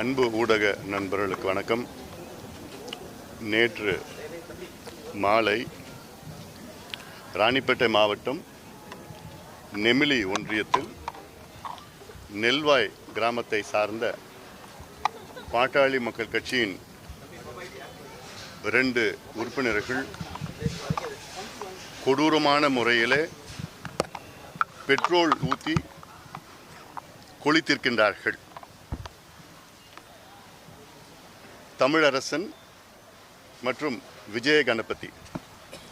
அன்பு ஊடக நண்பர்களுக்கு வணக்கம். நேற்று மாலை ராணிப்பேட்டை மாவட்டம் நெமிலி ஒன்றியத்தில் நெல்வாய் கிராமத்தை சார்ந்த பாட்டாளி மக்கள் கட்சியின் இரண்டு உறுப்பினர்கள் கொடூரமான முறையிலே பெட்ரோல் ஊற்றி கொளித்திருக்கின்றார்கள். தமிழரசன் மற்றும் விஜய கணபதி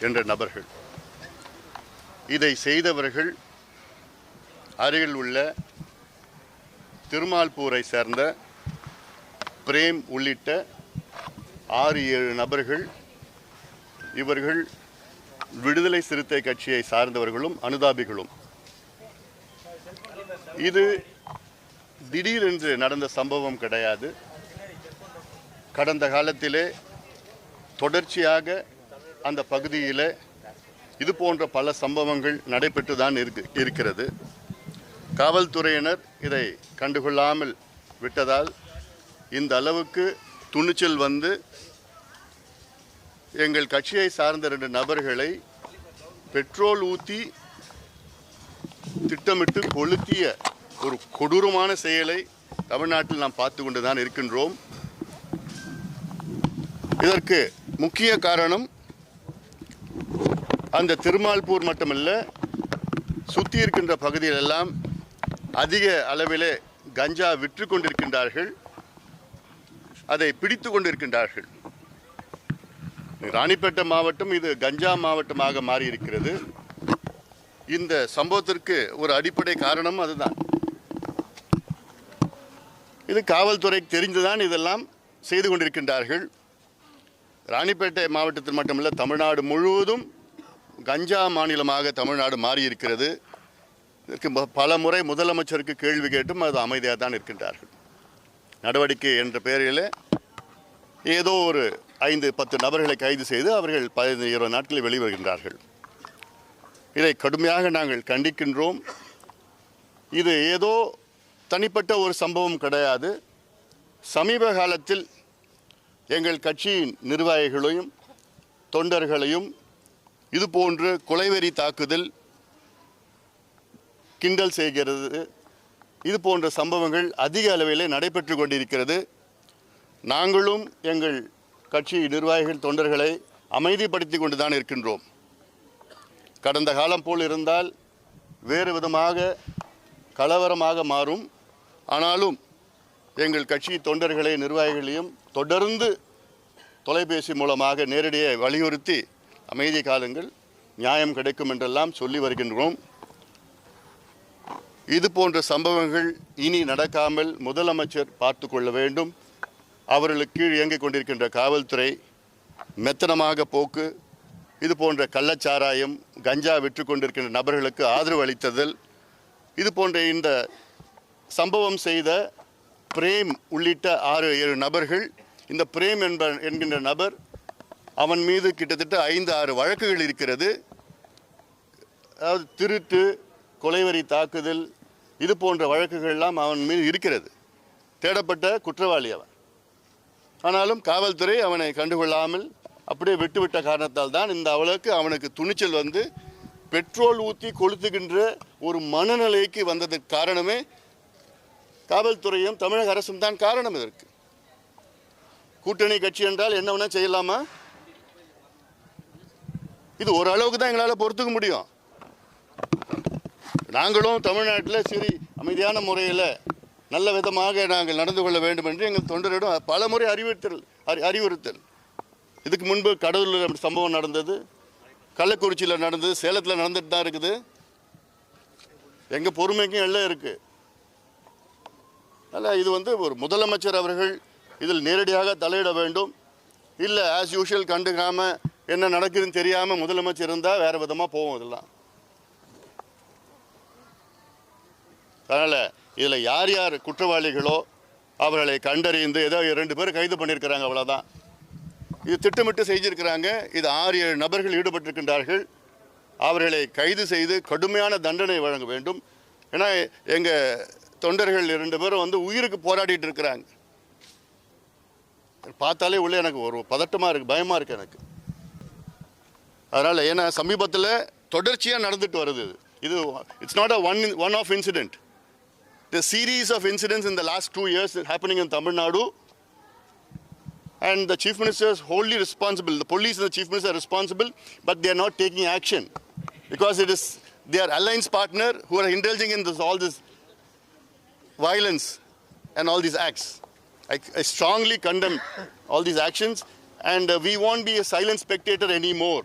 என்ற நபர்கள். இதை செய்தவர்கள் அருகில் உள்ள திருமால்பூரை சேர்ந்த பிரேம் உள்ளிட்ட ஆறு ஏழு நபர்கள். இவர்கள் விடுதலை சிறுத்தை கட்சியை சார்ந்தவர்களும் அனுதாபிகளும். இது திடீரென்று நடந்த சம்பவம் கிடையாது. கடந்த காலத்திலே தொடர்ச்சியாக அந்த பகுதியில் இது போன்ற பல சம்பவங்கள் நடைபெற்று தான் இருக்கு இருக்கிறது. காவல்துறையினர் இதை கண்டுகொள்ளாமல் விட்டதால் இந்த அளவுக்கு துணிச்சல் வந்து எங்கள் கட்சியை சார்ந்த ரெண்டு நபர்களை பெட்ரோல் ஊற்றி திட்டமிட்டு கொளுத்திய ஒரு கொடூரமான செயலை தமிழ்நாட்டில் நாம் பார்த்து கொண்டு தான் இருக்கின்றோம். இதற்கு முக்கிய காரணம் அந்த திருமால்பூர் மட்டுமல்ல சுற்றி இருக்கின்ற பகுதியிலெல்லாம் அதிக அளவிலே கஞ்சா விற்று கொண்டிருக்கின்றார்கள். அதை பிடித்து கொண்டிருக்கின்றார்கள். ராணிப்பேட்டை மாவட்டம் இது கஞ்சா மாவட்டமாக மாறி இருக்கிறது இந்த சம்பவத்திற்கு ஒரு அடிப்படை காரணம் அதுதான். இது காவல்துறைக்கு தெரிந்துதான் இதெல்லாம் செய்து கொண்டிருக்கின்றார்கள். ராணிப்பேட்டை மாவட்டத்தில் மட்டுமல்ல தமிழ்நாடு முழுவதும் கஞ்சா மாநிலமாக தமிழ்நாடு மாறியிருக்கிறது. இதற்கு பல முறை முதலமைச்சருக்கு கேள்வி கேட்டும் அது அமைதியாக தான் இருக்கின்றார்கள். நடவடிக்கை என்ற பெயரில் ஏதோ ஒரு ஐந்து பத்து நபர்களை கைது செய்து அவர்கள் பதினைந்து இருபது நாட்களில் வெளிவருகின்றார்கள். இதை கடுமையாக நாங்கள் கண்டிக்கின்றோம். இது ஏதோ தனிப்பட்ட ஒரு சம்பவம் கிடையாது. சமீப காலத்தில் எங்கள் கட்சியின் நிர்வாகிகளையும் தொண்டர்களையும் இது போன்று கொலைவெறி தாக்குதல் கிண்டல் செய்கிறது இது போன்ற சம்பவங்கள் அதிக அளவிலே நடைபெற்று கொண்டிருக்கிறது. நாங்களும் எங்கள் கட்சி நிர்வாகிகள் தொண்டர்களை அமைதிப்படுத்தி கொண்டு தான் இருக்கின்றோம். கடந்த காலம் போல் இருந்தால் வேறு விதமாக கலவரமாக மாறும். ஆனாலும் எங்கள் கட்சி தொண்டர்களை நிர்வாகிகளையும் தொடர்ந்து தொலைபேசி மூலமாக நேரடியாக வலியுறுத்தி அமைதி காலங்கள் நியாயம் கிடைக்கும் என்றெல்லாம் சொல்லி வருகின்றோம். இது போன்ற சம்பவங்கள் இனி நடக்காமல் முதலமைச்சர் பார்த்து கொள்ள வேண்டும். அவர்களுக்கு கீழ் இயங்கிக் கொண்டிருக்கின்ற காவல்துறை மெத்தனமாக போக்கு இது போன்ற கள்ளச்சாராயம் கஞ்சா விற்று கொண்டிருக்கின்ற நபர்களுக்கு ஆதரவு அளித்ததல் இது போன்ற இந்த சம்பவம் செய்த பிரேம் உள்ளிட்ட ஆறு ஏழு நபர்கள் இந்த பிரேம் என்ப என்கின்ற நபர் அவன் மீது கிட்டத்தட்ட ஐந்து ஆறு வழக்குகள் இருக்கிறது. அதாவது திருட்டு கொலைவரி தாக்குதல் இது போன்ற வழக்குகள்லாம் அவன் மீது இருக்கிறது. தேடப்பட்ட குற்றவாளி அவன். ஆனாலும் காவல்துறை அவனை கண்டுகொள்ளாமல் அப்படியே விட்டுவிட்ட காரணத்தால் தான் இந்த அவளுக்கு அவனுக்கு துணிச்சல் வந்து பெட்ரோல் ஊற்றி கொளுத்துகின்ற ஒரு மனநிலைக்கு வந்ததுக்கு காரணமே காவல்துறையும் தமிழக அரசும் தான் காரணம் இதற்கு. கூட்டணி கட்சி என்றால் என்ன வேணால் செய்யலாமா? இது ஓரளவுக்கு தான் எங்களால் பொறுத்துக்க முடியும். நாங்களும் தமிழ்நாட்டில் சரி அமைதியான முறையில் நல்ல விதமாக நாங்கள் நடந்து கொள்ள வேண்டும் என்று எங்கள் தொண்டரிடம் பல முறை அறிவுறுத்தல் அறி அறிவுறுத்தல். இதுக்கு முன்பு கடலூரில் சம்பவம் நடந்தது. கள்ளக்குறிச்சியில் நடந்தது சேலத்தில் நடந்துட்டு தான் இருக்குது. எங்கள் பொறுமைக்கும் எல்லாம் இருக்குது அதனால் இது வந்து ஒரு முதலமைச்சர் அவர்கள் இதில் நேரடியாக தலையிட வேண்டும். இல்லை ஆஸ் யூஷுவல் கண்டுக்காமல் என்ன நடக்குதுன்னு தெரியாமல் முதலமைச்சர் இருந்தால் வேறு விதமாக போவோம் இதெல்லாம். அதனால் இதில் யார் யார் குற்றவாளிகளோ அவர்களை கண்டறிந்து ஏதோ ரெண்டு பேர் கைது பண்ணியிருக்கிறாங்க அவ்வளோதான் இது திட்டமிட்டு செஞ்சிருக்கிறாங்க. இது ஆறு ஏழு நபர்கள் ஈடுபட்டிருக்கின்றார்கள். அவர்களை கைது செய்து கடுமையான தண்டனை வழங்க வேண்டும். ஏன்னா எங்கள் தொண்டர்கள் இரண்டு பேரும் வந்து உயிருக்கு போராடிட்டு இருக்கிறாங்க. பார்த்தாலே உள்ளே எனக்கு ஒரு பதட்டமாக இருக்குது பயமாக இருக்குது எனக்கு. அதனால் ஏன்னா சமீபத்தில் தொடர்ச்சியாக நடந்துட்டு வருது இது. இது it's not a one one of incident the series of incidents in the last two years happening in Tamil Nadu and the chief minister is wholly responsible. The police and the chief minister are responsible, but they are not taking action. Alliance partner who are indulging in this all this violence and all these acts. I, I strongly condemn all these actions, and uh, we won't be a silent spectator anymore.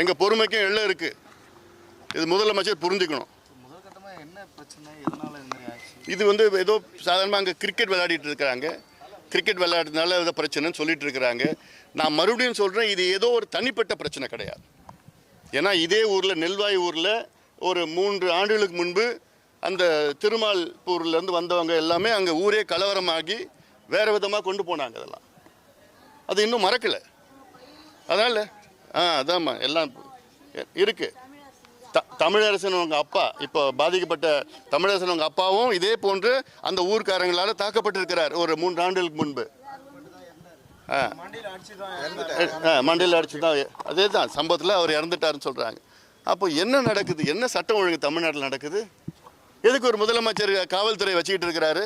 எங்க பொறுமைக்கும் எல்லாம் இருக்கு. இது முதலமைச்சர் புரிஞ்சுக்கணும். என்ன பிரச்சனை இது வந்து ஏதோ சாதாரணமாக அங்கே கிரிக்கெட் விளையாடிட்டு இருக்கிறாங்க. கிரிக்கெட் விளையாடுறதுனால ஏதோ பிரச்சனைன்னு சொல்லிட்டு இருக்கிறாங்க. நான் மறுபடியும் சொல்கிறேன் இது ஏதோ ஒரு தனிப்பட்ட பிரச்சனை கிடையாது. ஏன்னா இதே ஊரில் நெல்வாய் ஊரில் ஒரு மூன்று ஆண்டுகளுக்கு முன்பு அந்த திருமால்பூர்லேருந்து வந்தவங்க எல்லாமே அங்கே ஊரே கலவரமாகி வேறு விதமாக கொண்டு போனாங்க அதெல்லாம். அது இன்னும் மறக்கலை. அதனால் ஆ அதாம்மா எல்லாம் இருக்குது த தமிழரசன் அவங்க அப்பா இப்போ பாதிக்கப்பட்ட தமிழரசன் அவங்க அப்பாவும் இதே போன்று அந்த ஊர்க்காரங்களால் தாக்கப்பட்டிருக்கிறார் ஒரு மூன்று ஆண்டுகளுக்கு முன்பு. ஆ. ஆ, மண்டையில் அடிச்சு தான் அதே தான் சம்பவத்தில் அவர் இறந்துட்டாருன்னு சொல்கிறாங்க அப்போ என்ன நடக்குது? என்ன சட்டம் ஒழுங்கு தமிழ்நாட்டில் நடக்குது? எதுக்கு ஒரு முதலமைச்சர் காவல்துறை வச்சுக்கிட்டு இருக்கிறாரு?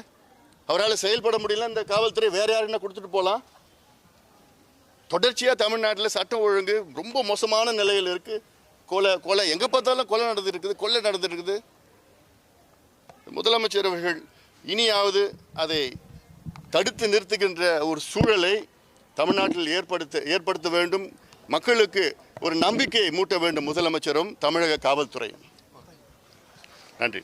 அவரால் செயல்பட முடியல இந்த காவல்துறை வேற யாருன்னா கொடுத்துட்டு போகலாம் தொடர்ச்சியாக தமிழ்நாட்டில் சட்டம் ஒழுங்கு ரொம்ப மோசமான நிலையில் இருக்குது கொலை கொலை எங்கே பார்த்தாலும் கொலை நடந்துருக்குது கொள்ளை நடந்துருக்குது முதலமைச்சர் அவர்கள் இனியாவது அதை தடுத்து நிறுத்துகின்ற ஒரு சூழலை தமிழ்நாட்டில் ஏற்படுத்த ஏற்படுத்த வேண்டும். மக்களுக்கு ஒரு நம்பிக்கையை மூட்ட வேண்டும் முதலமைச்சரும் தமிழக காவல்துறையும். நன்றி.